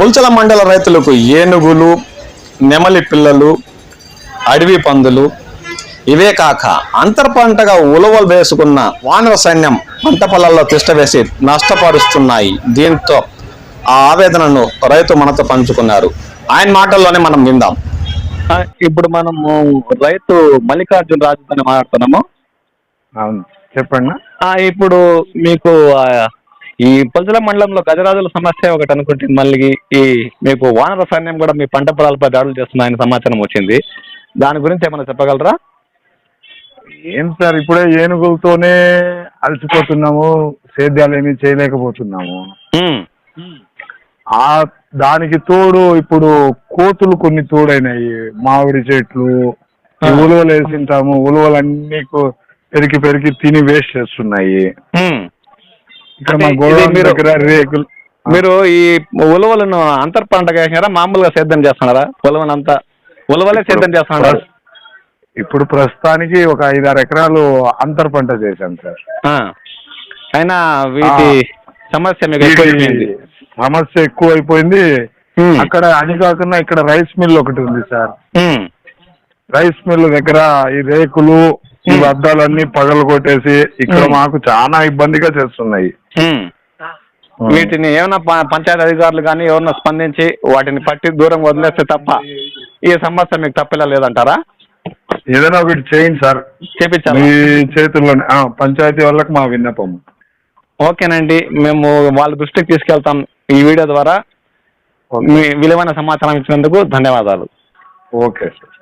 పుల్చల మండల రైతులకు ఏనుగులు నెమలి పిల్లలు అడవి పందులు ఇవే కాక అంతర్పంటగా ఉలవలు వేసుకున్న వానర సైన్యం పంట పొలాల్లో తిష్టవేసి నష్టపరుస్తున్నాయి. దీంతో ఆ ఆవేదనను రైతు మనతో పంచుకున్నారు. ఆయన మాటల్లోనే మనం విందాం. ఇప్పుడు మనము రైతు మల్లికార్జున రాజుతో మాట్లాడుతున్నాము. అవును చెప్పండి. ఆ, ఇప్పుడు మీకు ఆ, ఈ పుల్చల మండలంలో గజరాజుల సమస్య ఒకటి అనుకుంటుంది మళ్ళీ ఈ మీకు వానర సైన్యం కూడా మీ పంట పొలాలపై దాడులు చేస్తున్నాయని సమాచారం వచ్చింది. దాని గురించి ఏమైనా చెప్పగలరా? ఏం సార్ ఇప్పుడే ఏనుగులతోనే అలసిపోతున్నాము సేద్యాలు ఏమీ చేయలేకపోతున్నాము. ఆ దానికి తోడు ఇప్పుడు కోతులు కొన్ని తోడైనాయి మామిడి చెట్లు ఉలువలు వేసింటాము ఉలువలన్నీ పెరికి పెరికి తిని వేస్ట్ చేస్తున్నాయి. ఇక్కడ అంటే మా ఇది గోడౌన్ మీరు- దగ్గర రేకులు మీరు ఈ ఉలవలను అంతర్ పంటగా వేసినారా? మామూలుగా సేద్యం చేస్తున్నారా? ఉలవను అంతా ఉలవలే సేద్యం చేస్తున్నారా? ఇప్పుడు ప్రస్తుతానికి ఒక ఐదారు ఎకరాలు అంతర్ పంట చేశాం సార్. అయినా వీటి సమస్య మీకు ఎక్కువైపోయింది వీటి సమస్య ఎక్కువ అయిపోయింది. ఉమ్. అక్కడ అని కాకుండా ఇక్కడ రైస్ మిల్ ఒకటి ఉంది సార్. ఉమ్. రైస్ మిల్ దగ్గర ఈ రేకులు ఈ. అద్దాలన్నీ పగలు కొట్టేసి ఇక్కడ. మాకు చాలా ఇబ్బందిగా చేస్తున్నాయి. వీటిని ఏమైనా పంచాయతీ అధికారులు కానీ ఎవరన్నా స్పందించి వాటిని పట్టి దూరం వదిలేస్తే తప్ప ఈ సమస్య మీకు తప్పేలా లేదంటారా? ఏదైనా ఒకటి చేయండి సార్. చేపించాలి? మీ చేతుల్లోనే పంచాయతీ వాళ్ళకి మా విన్నపం ఓకేనండి. మేము వాళ్ళ దృష్టికి తీసుకెళ్తాం ఈ వీడియో ద్వారా. మీ విలువైన సమాచారం ఇచ్చినందుకు ధన్యవాదాలు. Okay sir.